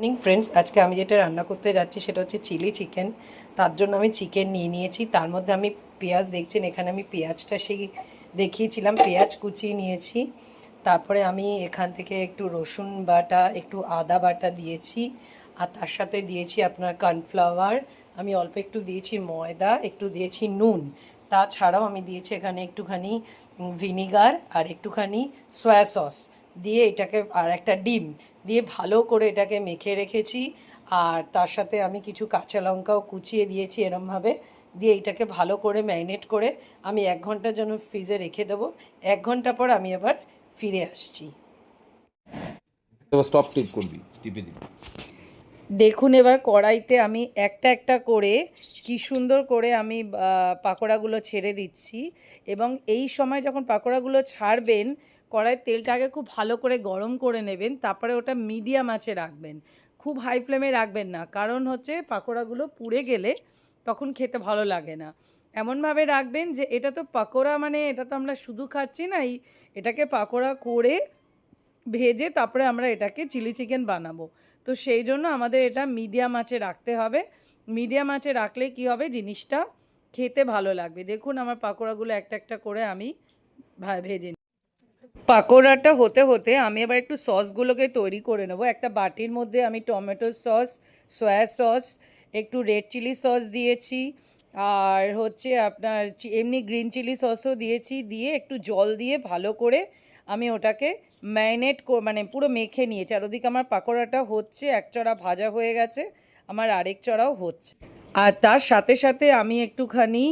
Morning friends আজকে আমি যেটা রান্না করতে যাচ্ছি সেটা হচ্ছে চিলি চিকেন। তার জন্য আমি চিকেন নিয়ে নিয়েছি। তার মধ্যে আমি পেঁয়াজ, দেখছেন? এখানে আমি পেঁয়াজটা সেই দেখিয়েছিলাম। পেঁয়াজ কুচিয়ে নিয়েছি। তারপরে আমি এখান থেকে একটু রসুন বাটা, একটু আদা বাটা দিয়েছি। আর তার সাথে দিয়েছি আপনার কর্নফ্লাওয়ার। আমি অল্প একটু দিয়েছি ময়দা, একটু দিয়েছি নুন। তাছাড়াও আমি দিয়েছি এখানে একটুখানি ভিনিগার আর একটুখানি সয়া সস। দিয়ে এটাকে আর একটা ডিম দিয়ে ভালো করে এটাকে মেখে রেখেছি। আর তার সাথে আমি কিছু কাঁচা লঙ্কাও কুচিয়ে দিয়েছি এরমভাবে। দিয়ে এটাকে ভালো করে ম্যারিনেট করে আমি এক ঘণ্টার জন্য ফ্রিজে রেখে দেবো। এক ঘণ্টা পর আমি আবার ফিরে আসছি। স্টপ টিপ করবি টিপে দিবি। দেখুন এবার কড়াইতে আমি একটা একটা করে কি সুন্দর করে আমি পাকোড়াগুলো ছেড়ে দিচ্ছি। এবং এই সময় যখন পাকোড়াগুলো ছাড়বেন কড়াইয়ের তেলটা আগে খুব ভালো করে গরম করে নেবেন, তারপরে ওটা মিডিয়াম আঁচে রাখবেন। খুব হাই ফ্লেমে রাখবেন না, কারণ হচ্ছে পাকোড়াগুলো পুড়ে গেলে তখন খেতে ভালো লাগে না। এমনভাবে রাখবেন যে এটা তো পাকোড়া মানে এটা তো আমরা শুধু খাচ্ছি না এটাকে পাকোড়া করে ভেজে তারপরে আমরা এটাকে চিলি চিকেন বানাবো। তো সেই জন্য আমাদের এটা মিডিয়াম আঁচে রাখতে হবে। মিডিয়াম আঁচে রাখলে কি হবে? জিনিসটা খেতে ভালো লাগবে। দেখুন আমার পাকোড়াগুলো একটা একটা করে আমি ভেজে পাকোড়াটা হতে হতে আমি এবার একটু সসগুলোকে তৈরি করে নেব। একটা বাটির মধ্যে আমি টমেটো সস, সয়া সস, একটু রেড চিলি সস দিয়েছি, আর হচ্ছে আপনার এমনি গ্রিন চিলি সসও দিয়েছি, দিয়ে একটু জল দিয়ে ভালো করে আমি ওটাকে ম্যারিনেট মানে পুরো মেখে নিয়েছি আর ওদিকে আমার পাকোড়াটা হচ্ছে, এক চড়া ভাজা হয়ে গেছে, আমার আরেক চড়াও হচ্ছে। আর তার সাথে সাথে আমি একটুখানি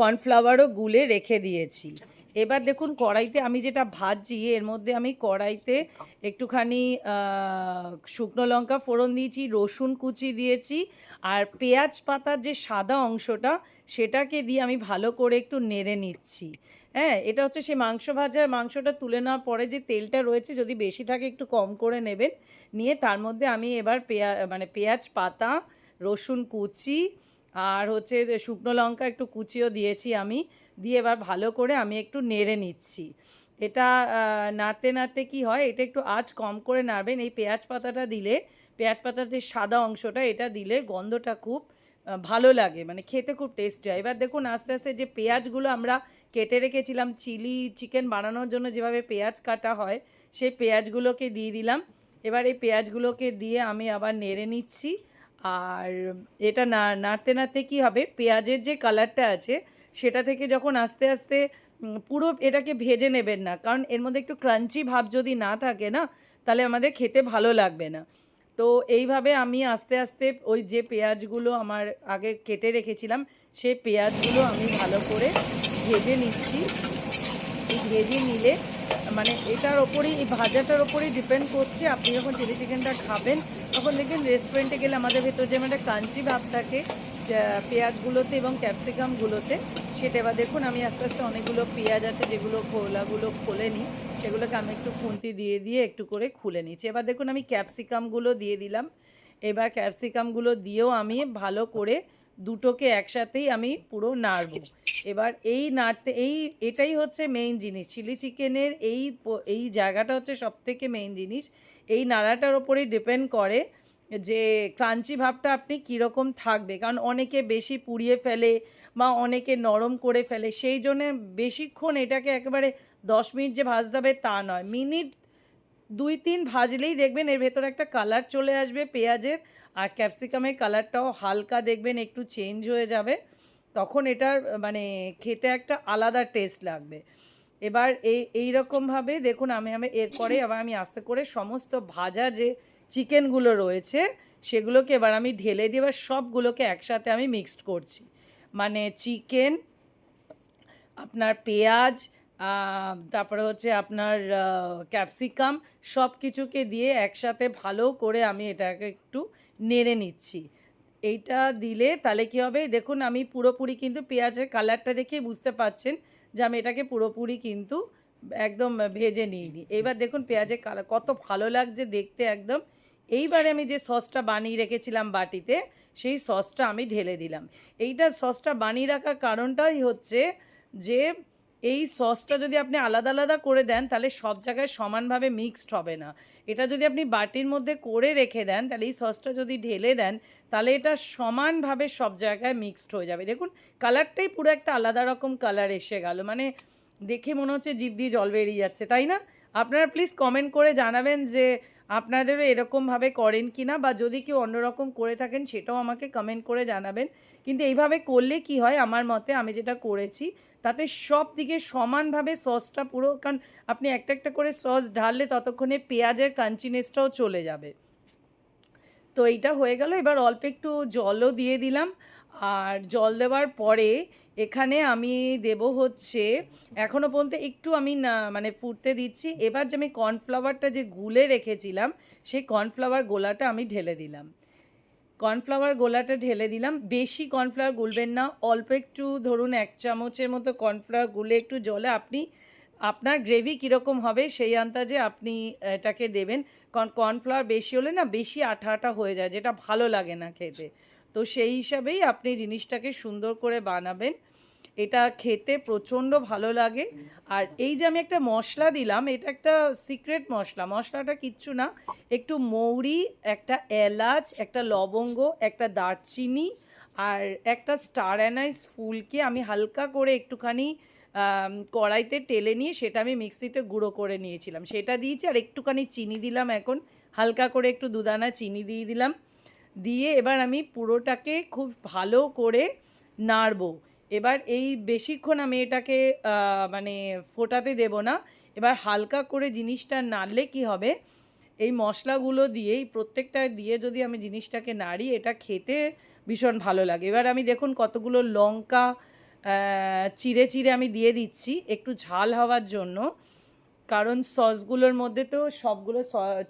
কর্নফ্লাওয়ারও গুলে রেখে দিয়েছি। এবার দেখুন কড়াইতে আমি যেটা ভাজছি, এর মধ্যে আমি কড়াইতে একটুখানি শুকনো লঙ্কা ফোড়ন দিয়েছি, রসুন কুচি দিয়েছি, আর পেঁয়াজ পাতার যে সাদা অংশটা সেটাকে দিয়ে আমি ভালো করে একটু নেড়ে নিচ্ছি। হ্যাঁ এটা হচ্ছে সেই মাংস ভাজার মাংসটা তুলে নেওয়ার পরে যে তেলটা রয়েছে, যদি বেশি থাকে একটু কম করে নেবেন। নিয়ে তার মধ্যে আমি এবার পেঁয়া মানে পেঁয়াজ পাতা, রসুন কুচি, আর হচ্ছে শুকনো লঙ্কা একটু কুচিও দিয়েছি আমি। দিয়ে এবার ভালো করে আমি একটু নেড়ে নিচ্ছি। এটা নাড়তে নাড়তে কি হয়, এটা একটু আঁচ কম করে নাড়বেন। এই পেঁয়াজ পাতাটা দিলে, পেঁয়াজ পাতার যে সাদা অংশটা, এটা দিলে গন্ধটা খুব ভালো লাগে। মানে খেতে খুব টেস্ট হয়। এবার দেখুন, আস্তে আস্তে যে পেঁয়াজগুলো আমরা কেটে রেখেছিলাম, চিলি চিকেন বানানোর জন্য যেভাবে পেঁয়াজ কাটা হয়, সেই পেঁয়াজগুলোকে দিয়ে দিলাম। এবার এই পেঁয়াজগুলোকে দিয়ে আমি আবার নেড়ে নিচ্ছি। আর এটা না, নাড়তে নাড়তে কী হবে, পেঁয়াজের যে কালারটা আছে সেটা থেকে যখন আস্তে আস্তে পুরো এটাকে ভেজে নেবেন না। কারণ এর মধ্যে একটু ক্রাঞ্চি ভাব যদি না থাকে না, তাহলে আমাদের খেতে ভালো লাগবে না। তো এইভাবে আমি আস্তে আস্তে ওই যে পেঁয়াজগুলো আমার আগে কেটে রেখেছিলাম, সেই পেঁয়াজগুলো আমি ভালো করে ভেজে নিচ্ছি। ভেজে নিলে মানে এটার ওপরেই, এই ভাজাটার ওপরেই ডিপেন্ড করছে। আপনি যখন চিলি চিকেনটা খাবেন, তখন দেখবেন রেস্টুরেন্টে গেলে আমাদের ভেতর যেমন একটা কাঞ্চি ভাব থাকে পেঁয়াজগুলোতে এবং ক্যাপসিকামগুলোতে সেটা এবার দেখুন, আমি আস্তে আস্তে অনেকগুলো পেঁয়াজ আছে, যেগুলো খোলাগুলো খোলে নিই সেগুলোকে আমি একটু খুন্তি দিয়ে দিয়ে একটু করে খুলে নিচ্ছি। এবার দেখুন, আমি ক্যাপসিকামগুলো দিয়ে দিলাম। এবার ক্যাপসিকামগুলো দিয়েও আমি ভালো করে দুটোকে একসাথেই আমি পুরো নাড়ব। এবার এই নাড়তে, এই, এটাই হচ্ছে মেইন জিনিস। চিলি চিকেনের এই এই জায়গাটা হচ্ছে সব থেকে মেইন জিনিস। এই নাড়াটার ওপরেই ডিপেন্ড করে যে ক্রাঞ্চি ভাবটা আপনি কীরকম থাকবে? কারণ অনেকে বেশি পুড়িয়ে ফেলে বা অনেকে নরম করে ফেলে, সেই জন্যে বেশিক্ষণ এটাকে একেবারে দশ মিনিট যে ভাজতে হবে তা নয়। মিনিট দুই তিন ভাজলেই দেখবেন এর ভেতরে একটা কালার চলে আসবে পেঁয়াজের, আর ক্যাপসিকামের কালারটাও হালকা দেখবেন একটু চেঞ্জ হয়ে যাবে। তখন এটার মানে খেতে একটা আলাদা টেস্ট লাগবে। এবার এই এইরকমভাবে দেখুন আমি আমি এরপরে আবার আমি আস্তে করে সমস্ত ভাজা যে চিকেনগুলো রয়েছে, সেগুলোকে এবার আমি ঢেলে দিয়ে এবার সবগুলোকে একসাথে আমি মিক্সড করছি। মানে চিকেন, আপনার পেঁয়াজ তারপরে হচ্ছে আপনার ক্যাপসিকাম সব কিছুকে দিয়ে একসাথে ভালো করে আমি এটাকে একটু নেড়ে নিচ্ছি। এইটা দিলে তাহলে কী হবে? দেখুন, আমি পুরোপুরি কিন্তু পেঁয়াজের কালারটা দেখে বুঝতে পাচ্ছেন যে আমি এটাকে পুরোপুরি কিন্তু একদম ভেজে নিইনি। এবার দেখুন, পেঁয়াজের কালার কত ভালো লাগছে দেখতে একদম। এইবারে আমি যে সসটা বানিয়ে রেখেছিলাম বাটিতে, সেই সসটা আমি ঢেলে দিলাম। এইটা সসটা বানিয়ে রাখার কারণটাই হচ্ছে যে, এই সসটা যদি আপনি আলাদা আলাদা করে দেন, তাহলে সব জায়গায় সমানভাবে মিক্সড হবে না। এটা যদি আপনি বাটির মধ্যে করে রেখে দেন, তাহলে এই সসটা যদি ঢেলে দেন, তাহলে এটা সমানভাবে সব জায়গায় মিক্সড হয়ে যাবে। দেখুন, কালারটাই পুরো একটা আলাদা রকম কালার এসে গেল। মানে দেখে মনে হচ্ছে জিভ দিয়ে জল বেরিয়ে যাচ্ছে, তাই না? আপনারা প্লিজ কমেন্ট করে জানাবেন যে আপনাদেরও এরকমভাবে করেন কি না বা যদি কেউ অন্যরকম করে থাকেন সেটাও আমাকে কমেন্ট করে জানাবেন। কিন্তু এইভাবে করলে কি হয় আমার মতে আমি যেটা করেছি, তাতে সব দিকে সমানভাবে সসটা পুরো, কারণ আপনি একটা একটা করে সস ঢাললে ততক্ষণে পেঁয়াজের ক্রাঞ্চিনেসটাও চলে যাবে। তো এইটা হয়ে গেল, এবার অল্প একটু জলও দিয়ে দিলাম। আর জল দেওয়ার পরে এখানে আমি দেব হচ্ছে এখনও পর্যন্ত একটু আমি না মানে ফুটতে দিচ্ছি। এবার যে আমি কর্নফ্লাওয়ারটা যে গুলে রেখেছিলাম, সেই কর্নফ্লাওয়ার গোলাটা আমি ঢেলে দিলাম। কর্নফ্লাওয়ার গোলাটা ঢেলে দিলাম। বেশি কর্নফ্লাওয়ার গুলবেন না, অল্প একটু ধরুন এক চামচের মতো কর্নফ্লাওয়ার গুলে একটু জলে আপনি, আপনার গ্রেভি কীরকম হবে সেই আন্দাজে আপনি এটাকে দেবেন। কারণ কর্নফ্লাওয়ার বেশি হলে না বেশি আঠা আঠা হয়ে যায়, যেটা ভালো লাগে না খেতে। তো সেই হিসাবেই আপনি জিনিসটাকে সুন্দর করে বানাবেন। এটা খেতে প্রচণ্ড ভালো লাগে। আর এই যে আমি একটা মশলা দিলাম, এটা একটা সিক্রেট মশলা। মশলাটা কিচ্ছু না, একটু মৌরি, একটা এলাচ, একটা লবঙ্গ, একটা দারচিনি আর একটা স্টার অ্যানাইস ফুলকে আমি হালকা করে একটুখানি কড়াইতে টেলে নিয়ে সেটা আমি মিক্সিতে গুঁড়ো করে নিয়েছিলাম। সেটা দিয়েছি আর একটুখানি চিনি দিলাম এখন। হালকা করে একটু দুদানা চিনি দিয়ে দিলাম। দিয়ে এবার আমি পুরোটাকে খুব ভালো করে নাড়বো। এবার এই বেশিক্ষণ আমি এটাকে মানে ফোটাতে দেব না। এবার হালকা করে জিনিসটা নাড়লে কি হবে? এই মশলাগুলো দিয়েই প্রত্যেকটা দিয়ে যদি আমি জিনিসটাকে নাড়ি, এটা খেতে ভীষণ ভালো লাগে। এবার আমি দেখুন কতগুলো লঙ্কা চিড়ে চিড়ে আমি দিয়ে দিচ্ছি। একটু ঝাল হওয়ার জন্য কারণ সসগুলোর মধ্যে তো সবগুলো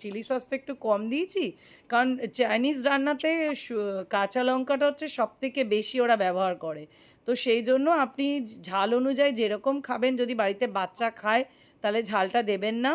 চিলি সস তো একটু কম দিয়েছি। কারণ চাইনিজ রান্নাতে কাঁচা লঙ্কাটা হচ্ছে সব থেকে বেশি ওরা ব্যবহার করে। তো সেই জন্য আপনি ঝাল অনুযায়ী যেরকম খাবেন, যদি বাড়িতে বাচ্চা খায়, তাহলে ঝালটা দেবেন না।